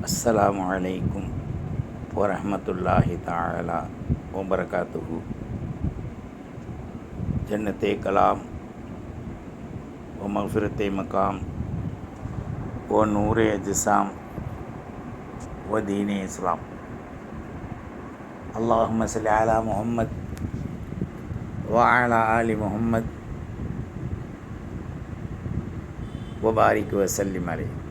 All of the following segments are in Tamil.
السلام عليكم ورحمة الله تعالی وبرکاتہ جنت کلام و مغفرت مقام و نور اجسام و دین إسلام. اللهم صل على محمد وعلى آل محمد وبارك وسلم عليه.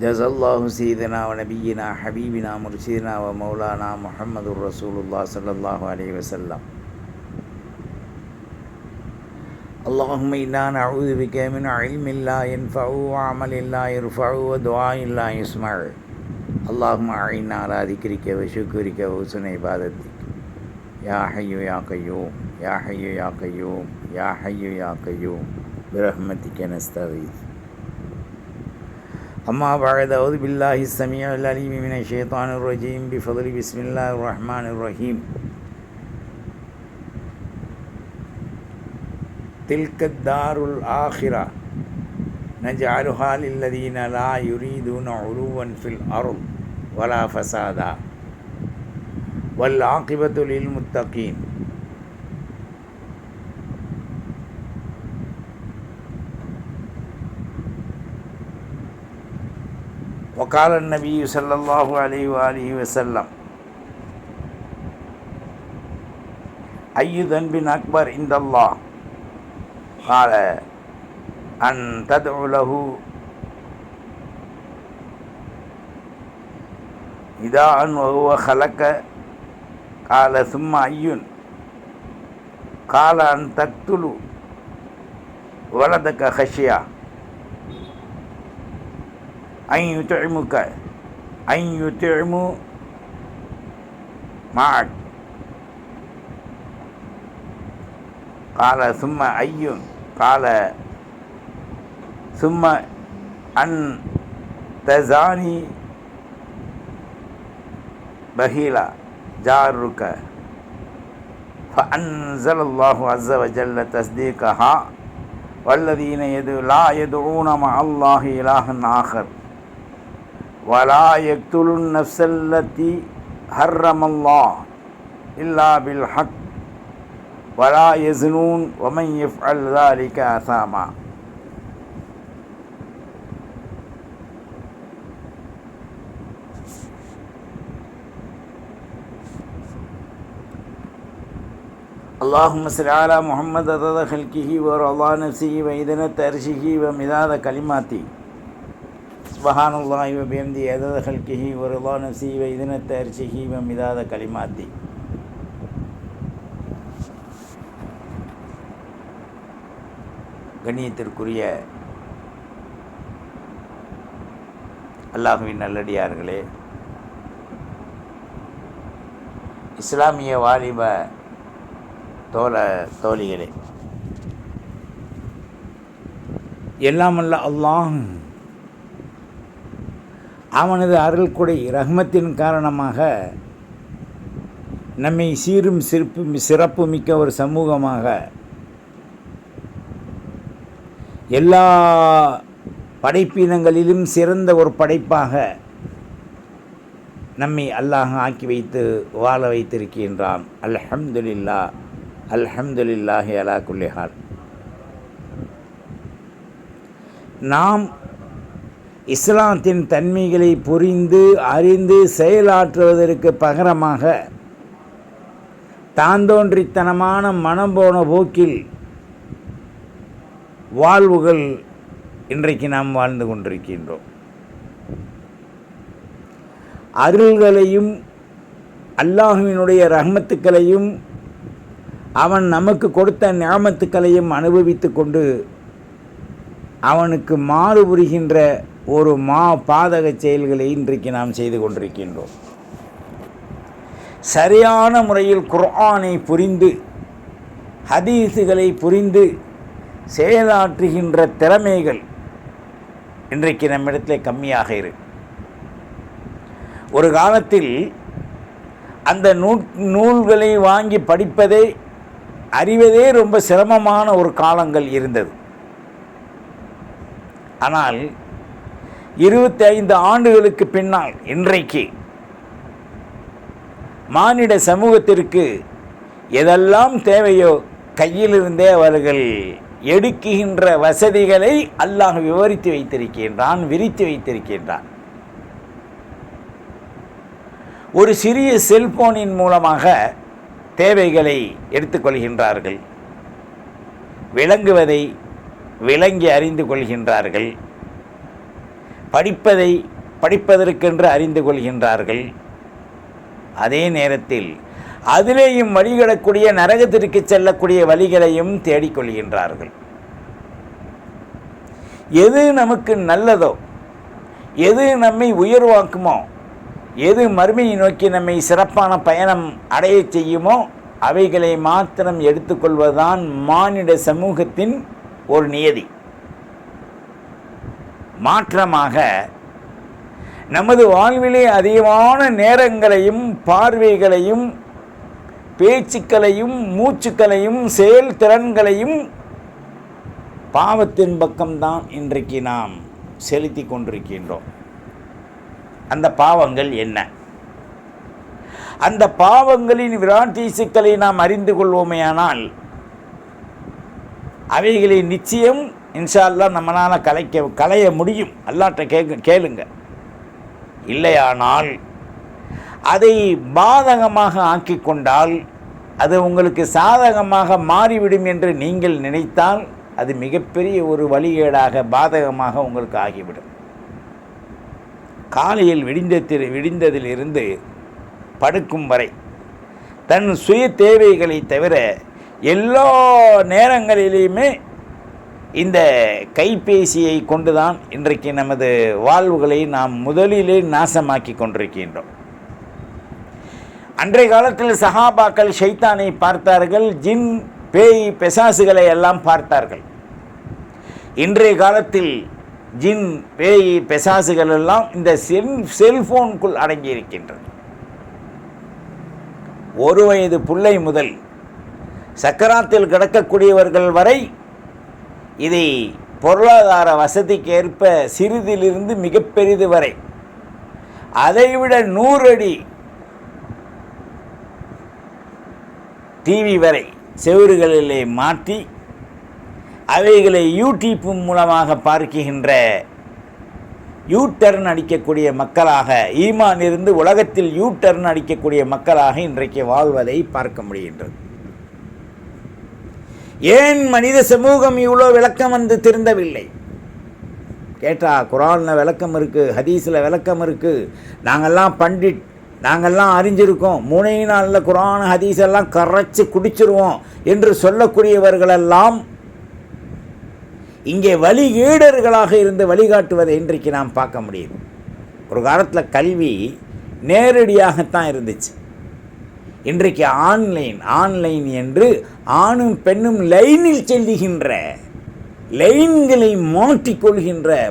جزا الله سيدنا ونبينا حبيبنا مرشدنا ومولانا محمد رسول الله صلى الله عليه وسلم اللهم إنا نعوذ بك من علم لا ينفع وعمل لا يرفع ودعاء لا يسمع اللهم أعنا على ذكرك وشكرك وحسن عبادتك يا حي يا قيوم يا حي يا قيوم يا حي يا قيوم برحمتك نستغيث أما بعد أعوذ بالله السميع العليم من الشيطان الرجيم. بفضل بسم الله الرحمن الرحيم. تلك الدار الآخرة نجعلها للذين لا يريدون علوا في الأرض ولا فسادا. والعاقبة للمتقين. وقال النبي صلى الله عليه وآله وسلم أي ذنب أكبر عند الله؟ قال أن تدعو له نداء وهو خلق. قال ثم أي؟ قال أن تقتل ولدك خشية. أن يطعمك أن يطعم معك. قال ثم أي؟ قال ثم أن تزاني بهيلا جارك. فأنزل الله عز وجل تصديقها. والذين يدعو لا يدعون مع الله إلها آخر. ولا يقتل النفس التي حرم الله الا بالحق ولا يزنون ومن يفعل ذلك اثاما اللهم صل على محمد عدد خلقه ورضا نفسه وإذنة أرشه ومداد كلماته. سبحان الله وبحمده عدد خلقه ورضا نفسه وإذنة عرشه ومداد كلماته கண்ணியத்திற்குரிய அல்லாஹுவின் நல்லடியார்களே இஸ்லாமிய வாலிப தோழ தோழிகளே எல்லாமல்ல அல்லாஹ் அவனது அருள்கொடை ரஹ்மத்தின் காரணமாக நம்மை சீரும் சிறப்பு சிறப்பு மிக்க ஒரு சமூகமாக எல்லா படைப்பினங்களிலும் சிறந்த ஒரு படைப்பாக நம்மை அல்லாஹ் ஆக்கி வைத்து வாழ வைத்திருக்கின்றான். அல்ஹம்துலில்லா அல்ஹம்துலில்லாஹி அலா குல்லிஹால். நாம் இஸ்லாத்தின் தன்மைகளை புரிந்து அறிந்து செயலாற்றுவதற்கு பகரமாக தாந்தோன்றித்தனமான மனம் போன போக்கில் வாழ்வுகள் இன்றைக்கு நாம் வாழ்ந்து கொண்டிருக்கின்றோம். அருள்களையும் அல்லாஹுவினுடைய ரஹமத்துக்களையும் அவன் நமக்கு கொடுத்த ஞாபத்துக்களையும் அனுபவித்து கொண்டு அவனுக்கு மாறு புரிகின்ற ஒரு மா பாதக செயல்களை இன்றைக்கு நாம் செய்து கொண்டிருக்கின்றோம். சரியான முறையில் குர்ஆனை புரிந்து ஹதீஸுகளை புரிந்து செயலாற்றுகின்ற திறமைகள் இன்றைக்கு நம்மிடத்தில் கம்மியாக இருக்கு ஒரு காலத்தில் அந்த நூ நூல்களை வாங்கி படிப்பதே அறிவதே ரொம்ப சிரமமான ஒரு காலங்கள் இருந்தது. ஆனால் இருபத்தி ஐந்து ஆண்டுகளுக்கு பின்னால் இன்றைக்கு மானிட சமூகத்திற்கு எதெல்லாம் தேவையோ கையிலிருந்தே அவர்கள் எடுக்குகின்ற வசதிகளை அல்லாஹ் விவரித்து வைத்திருக்கின்றான் விரித்து வைத்திருக்கின்றான். ஒரு சிறிய செல்போனின் மூலமாக தேவைகளை எடுத்துக்கொள்கின்றார்கள் விளங்குவதை விளங்கி அறிந்து கொள்கின்றார்கள். படிப்பதை படிப்பதற்கென்று அறிந்து கொள்கின்றார்கள். அதே நேரத்தில் அதிலேயும் வழிகிடக்கூடிய நரகத்திற்கு செல்லக்கூடிய வழிகளையும் தேடிக்கொள்கின்றார்கள் எது நமக்கு நல்லதோ எது நம்மை உயர்வாக்குமோ எது மறுமையை நோக்கி நம்மை சிறப்பான பயணம் அடையச் செய்யுமோ அவைகளை மாத்திரம் எடுத்துக்கொள்வதுதான் மானிட சமூகத்தின் ஒரு நியதி. மாற்றமாக நமது வாழ்விலே அதிகமான நேரங்களையும் பார்வைகளையும் பேச்சுக்களையும் மூச்சுக்களையும் செயல்திறன்களையும் பாவத்தின் பக்கம்தான் இன்றைக்கு நாம் செலுத்தி கொண்டிருக்கின்றோம். அந்த பாவங்கள் என்ன? அந்த பாவங்களின் விராட்டீசுக்களை நாம் அறிந்து கொள்வோமேயானால் அவைகளை நிச்சயம் இன்ஷால்லாம் நம்மளால் கலைக்க கலைய முடியும். அல்லாட்ட கேட்க கேளுங்க. இல்லையானால் அதை பாதகமாக ஆக்கி கொண்டால் அது உங்களுக்கு சாதகமாக மாறிவிடும் என்று நீங்கள் நினைத்தால் அது மிகப்பெரிய ஒரு வழிகேடாக பாதகமாக உங்களுக்கு ஆகிவிடும். காலையில் விடிந்தத்தில் விடிந்ததிலிருந்து படுக்கும் வரை தன் சுய தேவைகளை தவிர எல்லா நேரங்களிலையுமே இந்த கைபேசியை கொண்டுதான் இன்றைக்கு நமது வாழ்வுகளை நாம் முதலிலே நாசமாக்கி கொண்டிருக்கின்றோம். அன்றைய காலத்தில் சஹாபாக்கள் ஷைத்தானை பார்த்தார்கள் ஜின் பேய் பெசாசுகளை எல்லாம் பார்த்தார்கள். இன்றைய காலத்தில் ஜின் பேய் பெசாசுகள் எல்லாம் இந்த செல் செல்போனுக்குள் அடங்கி ஒரு வயது பிள்ளை முதல் சக்கராத்தில் கிடக்கக்கூடியவர்கள் வரை இதை பொருளாதார வசதிக்கு ஏற்ப சிறிதிலிருந்து மிக பெரிது வரை அதைவிட நூறடி டிவி வரை செவறுகளிலே மாற்றி அவைகளை யூடியூப் மூலமாக பார்க்கின்ற யூ டர்ன் அடிக்கக்கூடிய மக்களாக ஈமான் இருந்து உலகத்தில் யூ டர்ன் அடிக்கக்கூடிய மக்களாக இன்றைக்கு வாழ்வதை பார்க்க முடிகின்றது. ஏன் மனித சமூகம் இவ்வளோ விளக்கம் வந்து திருந்தவில்லை? கேட்டா குரானில் விளக்கம் இருக்குது ஹதீஸில் விளக்கம் இருக்குது நாங்கள்லாம் பண்டிட் நாங்கள்லாம் அறிஞ்சிருக்கோம். மூணை நாளில் குரான் ஹதீஸ் எல்லாம் கரைச்சி குடிச்சிருவோம் என்று சொல்லக்கூடியவர்களெல்லாம் இங்கே வழிகேடர்களாக இருந்து வழிகாட்டுவதை இன்றைக்கு நாம் பார்க்க முடியுது. ஒரு காலத்தில் கல்வி நேரடியாகத்தான் இருந்துச்சு. இன்றைக்கு ஆன்லைன் ஆன்லைன் என்று ஆணும் பெண்ணும் லைனில் செல்லுகின்ற லைன்களை மாற்றிக்கொள்கின்ற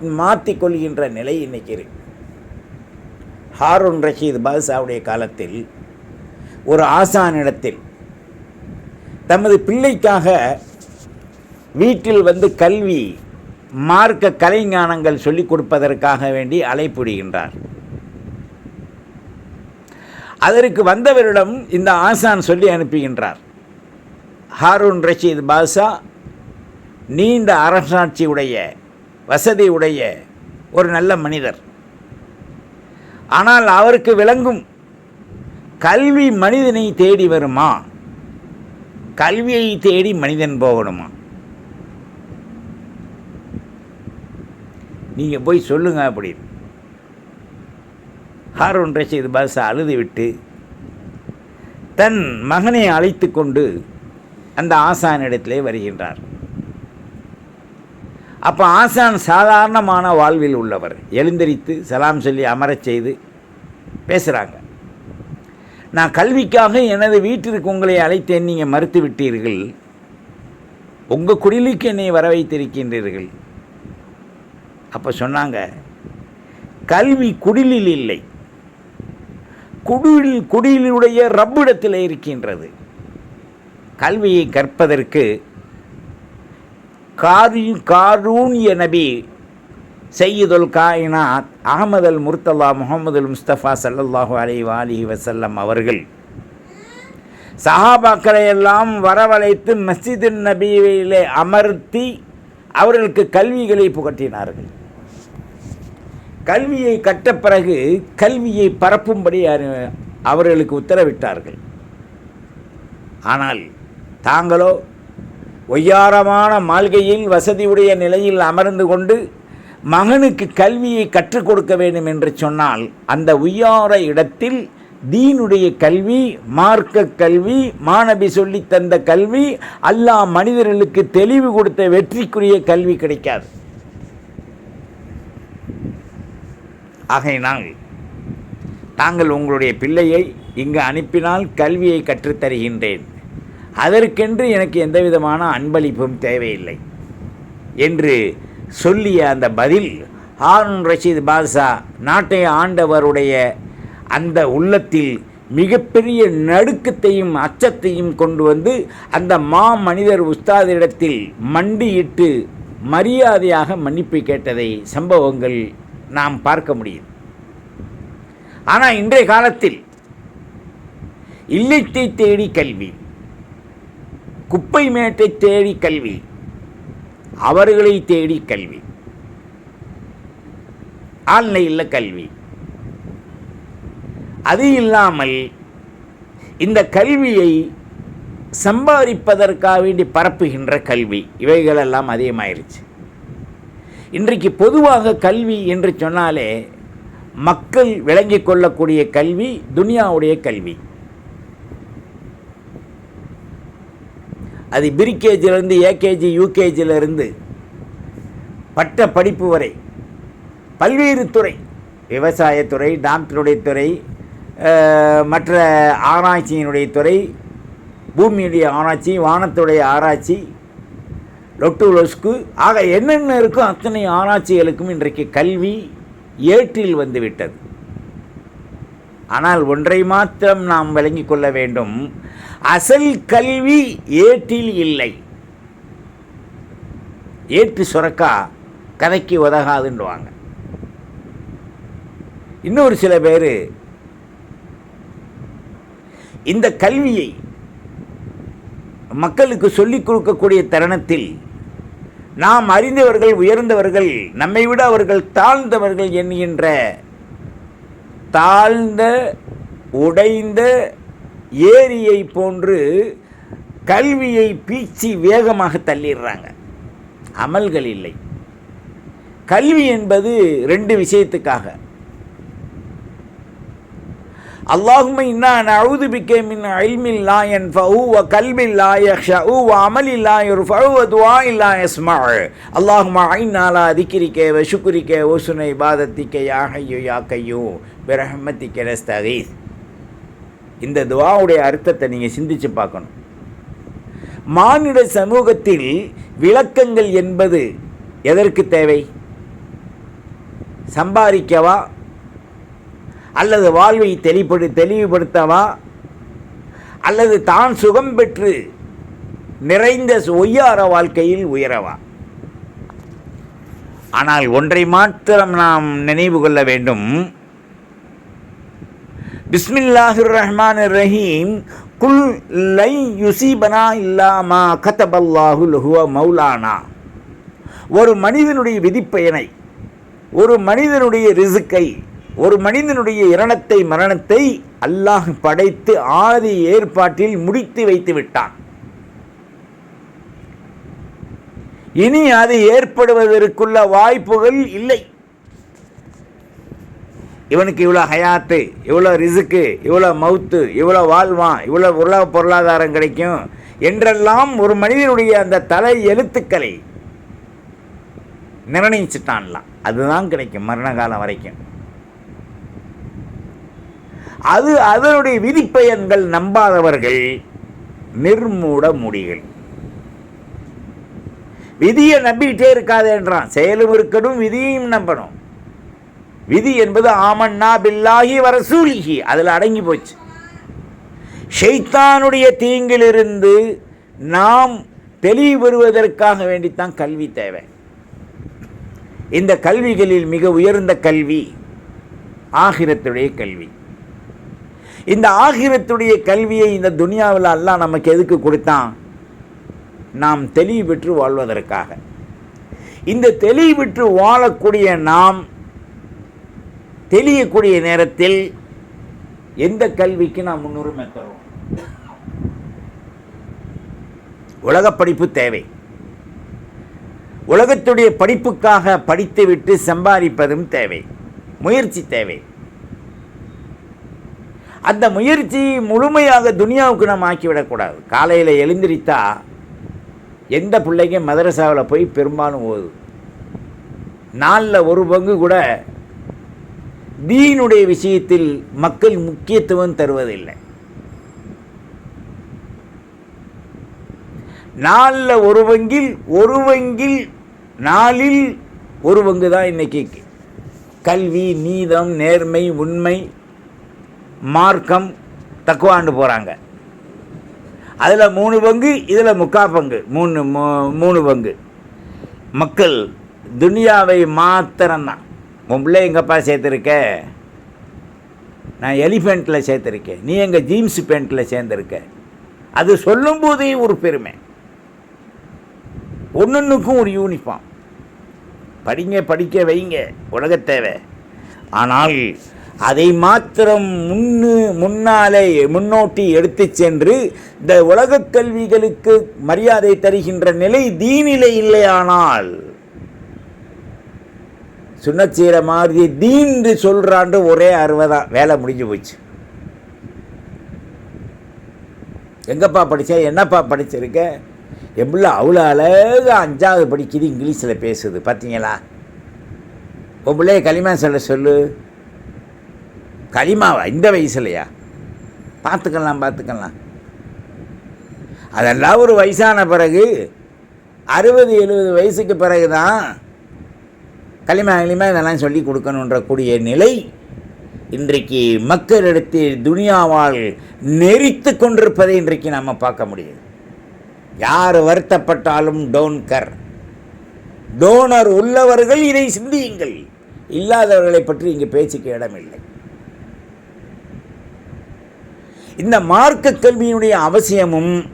மாற்றிக்கொள்கின்ற நிலை இன்னைக்கு இருக்கு. ஹாரூன் ரஷீத் பாதுஷாவுடைய காலத்தில் ஒரு ஆசானிடத்தில் தமது பிள்ளைக்காக வீட்டில் வந்து கல்வி மார்க்க கலைஞானங்கள் சொல்லிக் கொடுப்பதற்காக வேண்டி அழைப்பிடுகின்றார் அதற்கு வந்தவரிடம் இந்த ஆசான் சொல்லி அனுப்புகின்றார். ஹாரூன் ரஷீத் பாஷா நீண்ட அரசாட்சி உடைய வசதி உடைய ஒரு நல்ல மனிதர். ஆனால் அவருக்கு விளங்கும் கல்வி மனிதனை தேடி வருமா? கல்வியை தேடி மனிதன் போகணுமா? நீங்கள் போய் சொல்லுங்க அப்படின்னு. ஹாரூன் ரஷீத் பாஷா அழுதுவிட்டு தன் மகனை அழைத்து கொண்டு அந்த ஆசானிடத்திலே வருகின்றார். அப்போ ஆசான் சாதாரணமான வாழ்வில் உள்ளவர். எழுந்தரித்து சலாம் சொல்லி அமரச் செய்து பேசுகிறாங்க நான் கல்விக்காக எனது வீட்டிற்கு உங்களை அழைத்தேன் நீங்கள் மறுத்து விட்டீர்கள். உங்கள் குடிலுக்கு என்னை வர வைத்திருக்கின்றீர்கள் அப்போ சொன்னாங்க கல்வி குடிலில் இல்லை. குடில் குடியிலுடைய ரப்பிடத்தில் இருக்கின்றது. கல்வியை கற்பதற்கு காரி காரூன்ய நபி செய்யுதல் காயினாத் அகமது அல் முர்த்தல்லா முகமது முஸ்தபா சல்லல்லாஹு அலை வாலி வசல்லம் அவர்கள் சஹாபாக்களை எல்லாம் வரவழைத்து மஸ்ஜிது நபியிலே அமர்த்தி அவர்களுக்கு கல்விகளை புகட்டினார்கள். கல்வியை கட்ட பிறகு கல்வியை பரப்பும்படி அவர்களுக்கு உத்தரவிட்டார்கள். ஆனால் தாங்களோ ஒய்யாரமான மாளிகையில் வசதியுடைய நிலையில் அமர்ந்து கொண்டு மகனுக்கு கல்வியை கற்றுக் கொடுக்க வேண்டும் என்று சொன்னால் அந்த உய்யார இடத்தில் தீனுடைய கல்வி மார்க்க கல்வி மாணவி சொல்லி தந்த கல்வி அல்லாஹ் மனிதர்களுக்கு தெளிவு கொடுத்த வெற்றிக்குரிய கல்வி கிடைக்காது. ஆகையினால் தாங்கள் உங்களுடைய பிள்ளையை இங்கு அனுப்பினால் கல்வியை கற்றுத் தருகின்றேன் அதற்கென்று எனக்கு எந்தவிதமான அன்பளிப்பும் தேவையில்லை. என்று சொல்லிய அந்த பதில் ஹாரூன் ரஷீத் பாதுஷா நாட்டை ஆண்டவருடைய அந்த உள்ளத்தில் மிகப்பெரிய நடுக்கத்தையும் அச்சத்தையும் கொண்டு வந்து அந்த மா மனிதர் உஸ்தாதிடத்தில் மண்டியிட்டு மரியாதையாக மன்னிப்பு கேட்டதை சம்பவங்கள் நாம் பார்க்க முடியும். ஆனால் இன்றைய காலத்தில் இல்லத்தை தேடி கல்வி குப்பை மேட்டை தேடி கல்வி அவர்களை தேடி கல்வி ஆன்லைனில் கல்வி அது இல்லாமல் இந்த கல்வியை சம்பாதிப்பதற்காக வேண்டி பரப்புகின்ற கல்வி இவைகளெல்லாம் அதிகமாயிருச்சு. இன்றைக்கு பொதுவாக கல்வி என்று சொன்னாலே மக்கள் விளங்கிக் கொள்ளக்கூடிய கல்வி துனியாவுடைய கல்வி. அது பிரிகேஜிலேருந்து ஏகேஜி யூகேஜிலிருந்து பட்ட படிப்பு வரை பல்வேறு துறை விவசாயத்துறை டாக்டருடைய துறை மற்ற ஆராய்ச்சியினுடைய துறை பூமியுடைய ஆராய்ச்சி வானத்துடைய ஆராய்ச்சி லொட்டு ஆக என்னென்ன இருக்கோ அத்தனை ஆராய்ச்சிகளுக்கும் இன்றைக்கு கல்வி ஏற்றில் வந்துவிட்டது ஆனால் ஒன்றை மாத்திரம் நாம் விளங்கிக் கொள்ள வேண்டும். அசல் கல்வி ஏற்றில் இல்லை. ஏற்று சுரக்கா கதைக்கு உதகாதுன்னுவாங்க. இன்னொரு சில பேர் இந்த கல்வியை மக்களுக்கு சொல்லிக் கொடுக்கக்கூடிய தருணத்தில் நாம் அறிந்தவர்கள் உயர்ந்தவர்கள் நம்மை விட அவர்கள் தாழ்ந்தவர்கள் என்கின்ற தாழ்ந்த உடைந்த ஏரியை போன்று கல்வியை பீச்சி வேகமாக தள்ளிடுறாங்க. அமல்கள் இல்லை. கல்வி என்பது ரெண்டு விஷயத்துக்காக. அல்லாஹும இன்னா நவுது பிக்கே மின் அல்மில்லா என் ஃபவு வ கல்பில் லா ஊ வ அமலில்லா ஒரு யுர்ஃபஉ துவா இல்லா எஸ்மா அல்லாஹுமா அல்லாஹும ஐன்னா லா ஓசுனை வ யாகையோ யாக்கையோ பிரஹமதி இபாதத்திக யா ஹய்யு யா நஸ்தகீஸ். இந்த துவாவுடைய அர்த்தத்தை நீங்கள் சிந்திச்சு பார்க்கணும். மானிட சமூகத்தில் விளக்கங்கள் என்பது எதற்கு தேவை? சம்பாதிக்கவா? அல்லது வாழ்வை தெளிப்படு தெளிவுபடுத்தவா? அல்லது தான் சுகம் பெற்று நிறைந்த ஒய்யார வாழ்க்கையில் உயரவா? ஆனால் ஒன்றை மாத்திரம் நாம் நினைவு கொள்ள வேண்டும். பிஸ்மில்லாஹிர் ரஹ்மான் ரஹீம் குல் லை யுசீபனா இல்லாமா கதபல்லாஹு லஹுவ மௌலானா. ஒரு மனிதனுடைய விதிப்பயனை ஒரு மனிதனுடைய ரிசுக்கை ஒரு மனிதனுடைய இரணத்தை மரணத்தை அல்லாஹ் படைத்து ஆதி ஏற்பாட்டில் முடித்து வைத்து விட்டான். இனி அது ஏற்படுவதற்குள்ள வாய்ப்புகள் இல்லை. இவனுக்கு இவ்வளோ ஹயாத்து இவ்வளோ ரிசுக்கு இவ்வளோ மவுத்து இவ்வளோ வாழ்வான் இவ்வளோ உலக பொருளாதாரம் கிடைக்கும் என்றெல்லாம் ஒரு மனிதனுடைய அந்த தலை எழுத்துக்களை நிர்ணயிச்சிட்டான்லாம். அதுதான் கிடைக்கும் மரண காலம் வரைக்கும். அது அதனுடைய விதிப்பயன்கள் நம்பாதவர்கள் நிர்மூட முடிகள். விதியை நம்பிக்கிட்டே இருக்காதேன்றான் செயலும் இருக்கணும் விதியையும் நம்பணும். விதி என்பது ஆமன்னா பில்லாகி வரசூலிகி அதில் அடங்கி போச்சு. ஷெய்தானுடைய தீங்கிலிருந்து நாம் தெளிவு பெறுவதற்காக வேண்டித்தான் கல்வி தேவை. இந்த கல்விகளில் மிக உயர்ந்த கல்வி ஆகிரத்துடைய கல்வி. இந்த ஆகிரத்துடைய கல்வியை இந்த துனியாவில் அல்லாஹ் நமக்கு எதுக்கு கொடுத்தான்? நாம் தெளிவு பெற்று வாழ்வதற்காக. இந்த தெளிவு பெற்று வாழக்கூடிய நாம் தெளியக்கூடிய நேரத்தில் எந்த கல்விக்கு நாம் முன்னுரிமை தருவோம்? உலக படிப்பு தேவை. உலகத்துடைய படிப்புக்காக படித்துவிட்டு சம்பாதிப்பதும் தேவை. முயற்சி தேவை. அந்த முயற்சி முழுமையாக துனியாவுக்கு நம்ம ஆக்கிவிடக்கூடாது காலையில் எழுந்திரித்தா எந்த பிள்ளைங்க மதரசாவில் போய் பெரும்பாலும் ஓது. நாளில் ஒரு பங்கு கூட தீனுடைய விஷயத்தில் மக்கள் முக்கியத்துவம் தருவதில்லை. நாலில் ஒரு வங்கில் ஒரு வங்கில் நாளில் ஒரு பங்கு தான் இன்னைக்கு கல்வி நீதம் நேர்மை உண்மை மார்க்கம் தக்குவாண்டு போகிறாங்க அதில் மூணு பங்கு இதில் முக்கா பங்கு. மூணு மூ- மூணு பங்கு. மக்கள் துனியாவை மாத்திரம்தான். உன் பிள்ளை எங்கப்பா சேர்த்துருக்க? நான் எலிஃபெண்ட்டில் சேர்த்துருக்கேன். நீ எங்கள் ஜீன்ஸ் பேண்ட்டில் சேர்ந்துருக்க? அது சொல்லும்போதே ஒரு பெருமை. ஒன்றுக்கும் ஒரு யூனிஃபார்ம் படிங்க படிக்க வைங்க. உலகத் தேவை. ஆனால் அதை மாத்திரம் முன்னு முன்னாலே முன்னோட்டி எடுத்து சென்று இந்த உலகக் கல்விகளுக்கு மரியாதை தருகின்ற நிலை தீனிலை இல்லையானால் சுண்ணச்சீர மாதிரி தீன்று சொல்கிறாண்டு ஒரே அறுபதான் வேலை முடிஞ்சு போச்சு. எங்கப்பா படித்த என்னப்பா படிச்சிருக்க? என் பிள்ளை அவ்வளோ அழகாக அஞ்சாவது படிக்குது இங்கிலீஷில் பேசுது பார்த்தீங்களா உன் பிள்ளைய களிமா சொல்ல சொல்லு. களிமாவா? இந்த வயசுலையா? பார்த்துக்கலாம் பார்த்துக்கலாம். அதெல்லாம் ஒரு வயசான பிறகு அறுபது எழுபது வயசுக்கு பிறகு தான் களிமா களிமா இதெல்லாம் சொல்லி கொடுக்கணுன்ற கூடிய நிலை இன்றைக்கு மக்களிடத்தில் துனியாவால் நெறித்து கொண்டிருப்பதை இன்றைக்கு நம்ம பார்க்க முடியுது. யார் வருத்தப்பட்டாலும் டோன் கர். டோனர் உள்ளவர்கள் இதை சிந்தியுங்கள். இல்லாதவர்களை பற்றி இங்கே பேச்சுக்கு இடமில்லை. இந்த மார்க்க கல்வியினுடைய அவசியமும்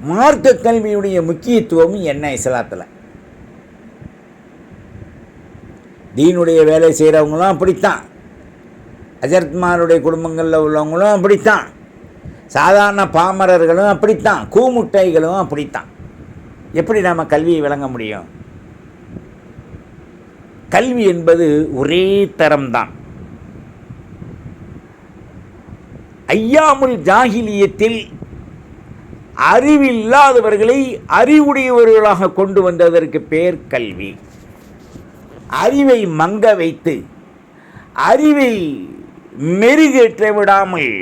மார்க்க கல்வியுடைய முக்கியத்துவமும் என்ன இஸ்லாத்தில்? தீனுடைய வேலை செய்கிறவங்களும் அப்படித்தான். அஜர்த்மாருடைய குடும்பங்களில் உள்ளவங்களும் அப்படித்தான். சாதாரண பாமரர்களும் அப்படித்தான். கூமுட்டைகளும் அப்படித்தான். எப்படி நாம் கல்வியை விளங்க முடியும்? கல்வி என்பது ஒரே தரம்தான். ஐயாமுல் ஜாகிலியத்தில் அறிவில்லாதவர்களை அறிவுடையவர்களாக கொண்டு வந்ததற்கு பேர் கல்வி. அறிவை மங்க வைத்து அறிவை மெருகேற்ற விடாமல்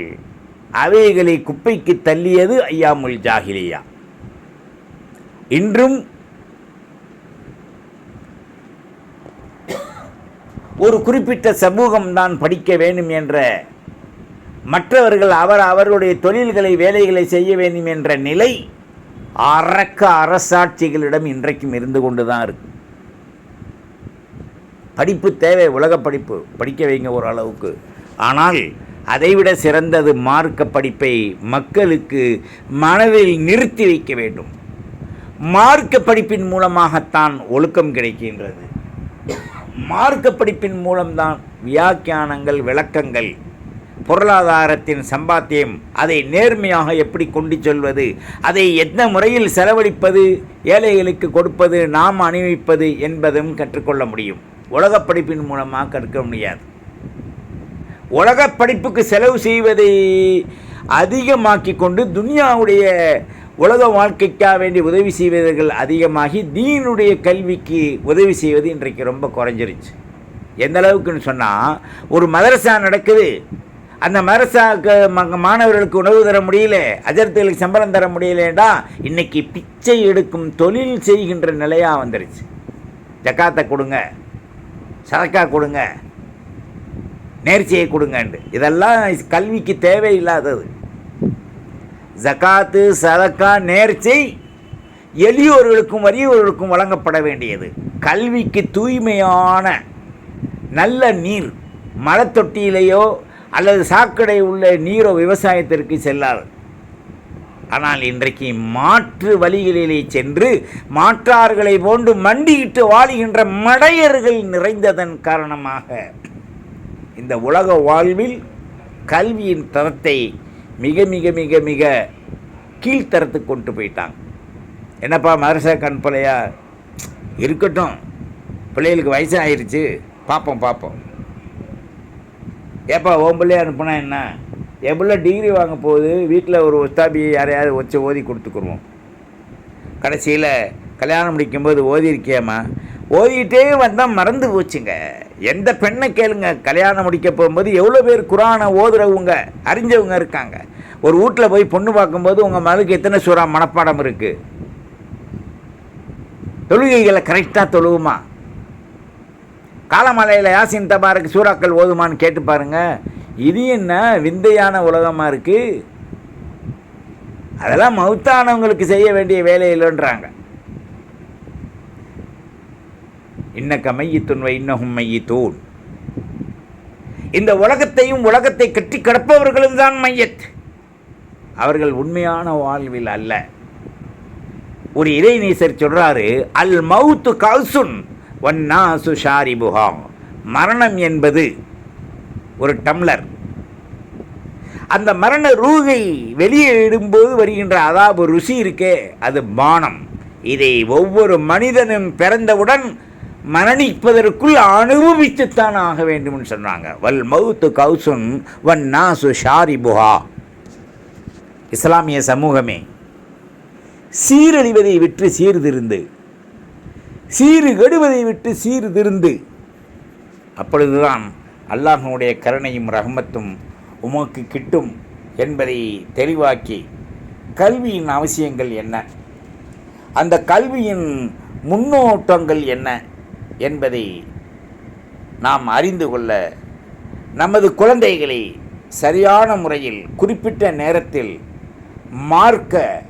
அவைகளை குப்பைக்கு தள்ளியது ஐயாமுல் ஜாகிலியா. இன்றும் ஒரு குறிப்பிட்ட சமூகம்தான் படிக்க வேண்டும் என்ற மற்றவர்கள் அவர் அவர்களுடைய தொழில்களை வேலைகளை செய்ய வேண்டும் என்ற நிலை அரக்க அரசாட்சிகளிடம் இன்றைக்கும் இருந்து கொண்டு தான் இருக்கு. படிப்பு தேவை உலக படிப்பு படிக்க வைங்க ஓரளவுக்கு ஆனால் அதைவிட சிறந்தது மார்க்க படிப்பை மக்களுக்கு மனதில் நிறுத்தி வைக்க வேண்டும். மார்க்க படிப்பின் மூலமாகத்தான் ஒழுக்கம் கிடைக்கின்றது. மார்க்க படிப்பின் மூலம்தான் வியாக்கியானங்கள் விளக்கங்கள் பொருளாதாரத்தின் சம்பாத்தியம் அதை நேர்மையாக எப்படி கொண்டு செல்வது? அதை எந்த முறையில் செலவழிப்பது? ஏழைகளுக்கு கொடுப்பது நாம் அணிவிப்பது என்பதும் கற்றுக்கொள்ள முடியும். உலகப் படிப்பின் மூலமாக கற்க முடியாது. உலகப் படிப்புக்கு செலவு செய்வதை அதிகமாக்கி கொண்டு துனியாவுடைய உலக வாழ்க்கைக்காக வேண்டி உதவி செய்வதர்கள் அதிகமாகி தீனுடைய கல்விக்கு உதவி செய்வது இன்றைக்கு ரொம்ப குறைஞ்சிருச்சு. எந்த அளவுக்குன்னு சொன்னால் ஒரு மதரசா நடக்குது. அந்த மரசாக்கு ம- மாணவர்களுக்கு உணவு தர முடியல அஜர்த்துகளுக்கு சம்பளம் தர முடியலடா இன்னைக்கு பிச்சை எடுக்கும் தொழில் செய்கின்ற நிலையாக வந்துருச்சு. ஜக்காத்தை கொடுங்க சரக்கா கொடுங்க நேர்ச்சியை கொடுங்கண்டு. இதெல்லாம் கல்விக்கு தேவையில்லாதது. ஜகாத்து சதக்கா நேர்ச்சை எளியோர்களுக்கும் வறியவர்களுக்கும் வழங்கப்பட வேண்டியது. கல்விக்கு தூய்மையான நல்ல நீர் மரத்தொட்டியிலேயோ அல்லது சாக்கடை உள்ள நீரோ விவசாயத்திற்கு செல்லாது ஆனால் இன்றைக்கு மாற்று வழிகளிலே சென்று மாற்றார்களை போன்று மண்டியிட்டு வாழுகின்ற மடையர்கள் நிறைந்ததன் காரணமாக இந்த உலக வாழ்வில் கல்வியின் தரத்தை மிக மிக மிக மிக கீழ்த்தரத்துக்கு கொண்டு போயிட்டாங்க. என்னப்பா மதரசா கண் பிள்ளையா? இருக்கட்டும். பிள்ளைகளுக்கு வயசு பார்ப்போம் பார்ப்போம். ஏப்பா ஓம் அனுப்புனா என்ன? என் பிள்ளை டிகிரி வாங்க போகுது வீட்டில் ஒரு ஒஸ்தாபியை யாரையாவது வச்சு ஓதி கொடுத்துக்குருவோம். கடைசியில் கல்யாணம் முடிக்கும்போது ஓதி இருக்கியாம்மா ஓதிக்கிட்டே வந்தால் மறந்து போச்சுங்க. எந்த பெண்ணை கேளுங்க கல்யாணம் முடிக்க போகும்போது எவ்வளோ பேர் குரானை ஓதுறவங்க அறிஞ்சவங்க இருக்காங்க. ஒரு வீட்டில் போய் பொண்ணு பார்க்கும்போது உங்கள் மகளுக்கு எத்தனை சூறா மனப்பாடம் இருக்குது தொழுகைகளை கரெக்டாக தொழுவுமா? காலமலையில் யாசின் தபாருக்கு சூறாக்கள் ஓதுமான்னு கேட்டு பாருங்க. இது என்ன விந்தையான உலகமாக இருக்குது அதெல்லாம் மௌத்தானவங்களுக்கு செய்ய வேண்டிய வேலை இல்லைன்றாங்க. இன்னக்க மையத்துன்வை இன்னகும் மையத்தூன். இந்த உலகத்தையும் உலகத்தை கட்டி கடப்பவர்களும் தான் மையத். அவர்கள் உண்மையான வாழ்வில் அல்ல. ஒரு இறைநீசர் சொல்றாரு அல் மவுத்து கல்சுன் ஒன்னாசு ஷாரிபுஹா மரணம் என்பது ஒரு டம்ளர். அந்த மரண ரூகை வெளியே இடும்போது வருகின்ற அதாவது ருசி இருக்கே அது பானம் இதை ஒவ்வொரு மனிதனும் பிறந்தவுடன் மரணிப்பதற்குள் அனுபவித்துத்தான் ஆக வேண்டும்னு சொன்னாங்க வல் மவுத்து கௌசுன் வன் நாசு ஷாரிபுஹா. இஸ்லாமிய சமூகமே சீரழிவதை விற்று சீர்திருந்து சீறு கெடுவதை விட்டு சீறு திருந்து. அப்பொழுதுதான் அல்லாஹனுடைய கருணையும் ரஹமத்தும் உமக்கு கிட்டும் என்பதை தெளிவாக்கி கல்வியின் அவசியங்கள் என்ன? அந்த கல்வியின் முன்னோட்டங்கள் என்ன என்பதை நாம் அறிந்து கொள்ள நமது குழந்தைகளை சரியான முறையில் குறிப்பிட்ட நேரத்தில் மார்க்க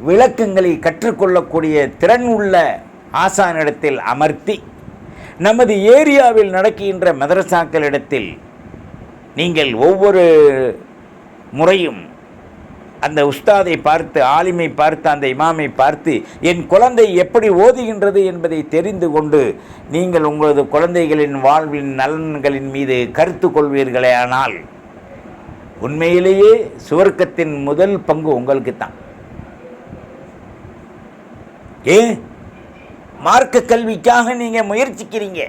விளக்கங்களை கற்றுக்கொள்ளக்கூடிய திறன் உள்ள ஆசானிடத்தில் அமர்த்தி நமது ஏரியாவில் நடக்கின்ற மதரசாக்களிடத்தில் நீங்கள் ஒவ்வொரு முறையும் அந்த உஸ்தாதை பார்த்து ஆலிமை பார்த்து அந்த இமாமை பார்த்து என் குழந்தை எப்படி ஓதுகின்றது என்பதை தெரிந்து கொண்டு நீங்கள் உங்களது குழந்தைகளின் வாழ்வின் நலன்களின் மீது கருத்து கொள்வீர்களே ஆனால் உண்மையிலேயே சுவர்க்கத்தின் முதல் பங்கு உங்களுக்கு தான் ஏ மார்க்க கல்விக்காக நீங்கள் முயற்சிக்கிறீங்க.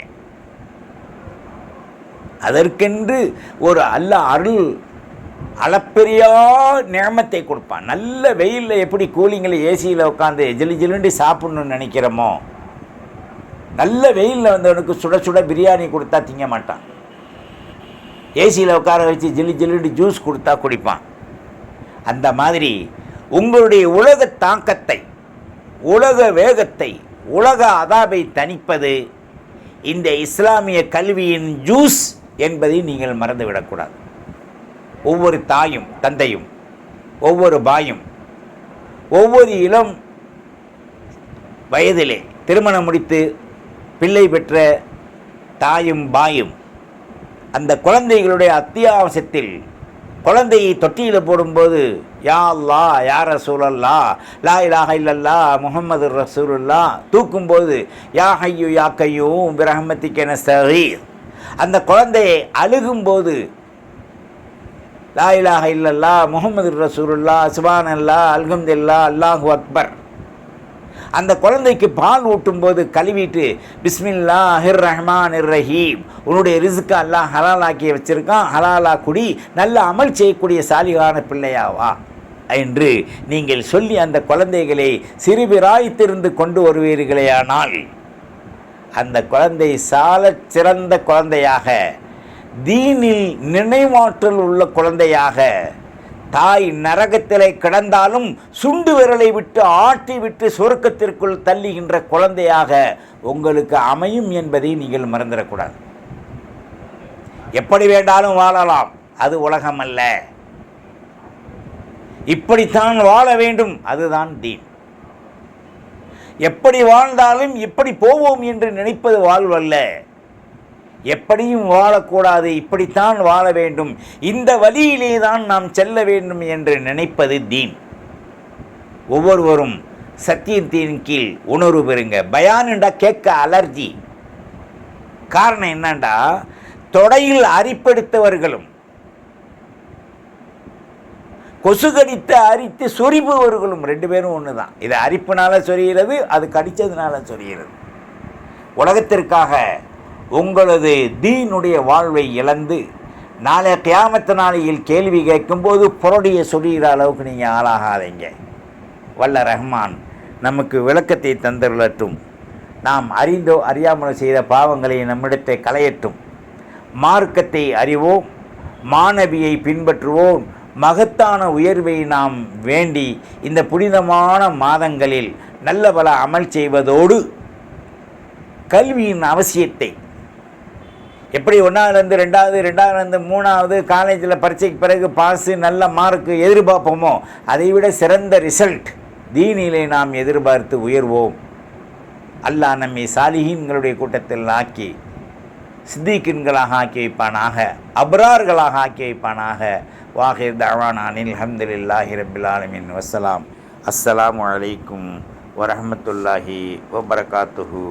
அதற்கென்று ஒரு அல்ல அருள் அளப்பெரியா நேமத்தை கொடுப்பான். நல்ல வெயிலில் எப்படி கூலிங்கில் ஏசியில் உட்காந்து ஜிலி ஜிலுண்டி சாப்பிட்ணுன்னு நினைக்கிறோமோ நல்ல வெயிலில் வந்தவனுக்கு சுட சுட பிரியாணி கொடுத்தா திங்க மாட்டான். ஏசியில் உட்கார வச்சு ஜிலி ஜிலுண்டி ஜூஸ் கொடுத்தா குடிப்பான். அந்த மாதிரி உங்களுடைய உலக தாக்கத்தை உலக வேகத்தை உலக அதாபை தணிப்பது இந்த இஸ்லாமிய கல்வியின் ஜூஸ் என்பதை நீங்கள் மறந்துவிடக்கூடாது. ஒவ்வொரு தாயும் தந்தையும் ஒவ்வொரு பாயும் ஒவ்வொரு இளம் வயதிலே திருமணம் முடித்து பிள்ளை பெற்ற தாயும் பாயும் அந்த குழந்தைகளுடைய அத்தியாவசியத்தில் குழந்தையை தொட்டியில் போடும்போது யா அல்லா யார ரசூலல்லா லா இலாஹ இல்லல்லா முகமது ரசூலுல்லா தூக்கும்போது யா ஹையு யா கையும் பிரஹமத்திக்கென சகீர். அந்த குழந்தையை அழுகும்போது லா இலாஹ இல்லல்லா முகமது ரசூலுல்லா சுபான் அல்லா அல்ஹம்துல்லா அல்லாஹு அக்பர். அந்த குழந்தைக்கு பால் ஊட்டும்போது கழுவிட்டு பிஸ்மில்லா ஹிர் ரஹ்மான் இர் ரஹீம் உன்னுடைய ரிசுக்கு அல்லாஹ் ஹலாலாக்கி வச்சிருக்கான். ஹலாலா குடி நல்ல அமல் செய்யக்கூடிய சாலிகான பிள்ளையாவா? என்று நீங்கள் சொல்லி அந்த குழந்தைகளை சிறுபிராய்த்திருந்து கொண்டு வருவீர்களேயானால் அந்த குழந்தை சால சிறந்த குழந்தையாக தீனில் நினைவாற்றல் உள்ள குழந்தையாக தாய் நரகத்திலே கிடந்தாலும் சுண்டு விரலை விட்டு ஆட்டி விட்டு சொருக்கத்திற்குள் தள்ளுகின்ற குழந்தையாக உங்களுக்கு அமையும் என்பதை நீங்கள் மறந்துடக்கூடாது. எப்படி வேண்டாலும் வாழலாம். அது உலகம் அல்ல இப்படித்தான் வாழ வேண்டும். அதுதான் தீன். எப்படி வாழ்ந்தாலும் எப்படி போவோம் என்று நினைப்பது வாழ்வல்ல. எப்படியும் வாழக்கூடாது இப்படித்தான் வாழ வேண்டும். இந்த வழியிலே தான் நாம் செல்ல வேண்டும் என்று நினைப்பது தீன். ஒவ்வொருவரும் சத்தியத்தின் கீழ் உணர்வு பெறுங்க. பயானுண்டா கேட்க அலர்ஜி. காரணம் என்னண்டா? தொடையில் அரிப்படுத்தவர்களும் கொசு கடித்து அரித்து சொரிபவர்களும் ரெண்டு பேரும் ஒன்று தான் இது அரிப்புனால சொரிகிறது அது கடித்ததுனால சொரிகிறது உலகத்திற்காக உங்களது தீனுடைய வாழ்வை இழந்து நாளை கியாமத்த நாளையில் கேள்வி கேட்கும்போது புரடிய சொல்லுகிற அளவுக்கு நீங்கள் ஆளாகாதீங்க. வல்ல ரஹ்மான் நமக்கு விளக்கத்தை தந்துள்ளட்டும் நாம் அறிந்தோ அறியாமல் செய்த பாவங்களை நம்மிடத்தை களையட்டும். மார்க்கத்தை அறிவோம் மாணவியை பின்பற்றுவோம். மகத்தான உயர்வை நாம் வேண்டி இந்த புனிதமான மாதங்களில் நல்ல பல அமல் செய்வதோடு கல்வியின் அவசியத்தை எப்படி ஒன்றாவதுலேருந்து ரெண்டாவது ரெண்டாவதுலேருந்து மூணாவது காலேஜில் பரீட்சைக்கு பிறகு பாஸு நல்ல மார்க்கு எதிர்பார்ப்போமோ அதை விட சிறந்த ரிசல்ட் தீனிலே நாம் எதிர்பார்த்து உயர்வோம். அல்லாஹ் நம்மை சாலிஹீன்களுடைய கூட்டத்தில் ஆக்கி சித்திகின்களாக ஆக்கி வைப்பானாக அப்ரார்களாக ஆக்கி வைப்பானாக. வாஹிர் தவானானில் அஹமதுல்லாஹி ரபில் ஆலமின். வசலாம் அஸ்ஸலாமு வலைக்கும் வரமத்துல்லாஹி வபரகாத்துஹு.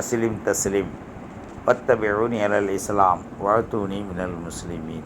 அஸ்லிம் தஸ்லிம் வத்தபிஉனி அலல் இஸ்லாம் வாழ்த்தூனி மினல் முஸ்லிமீன்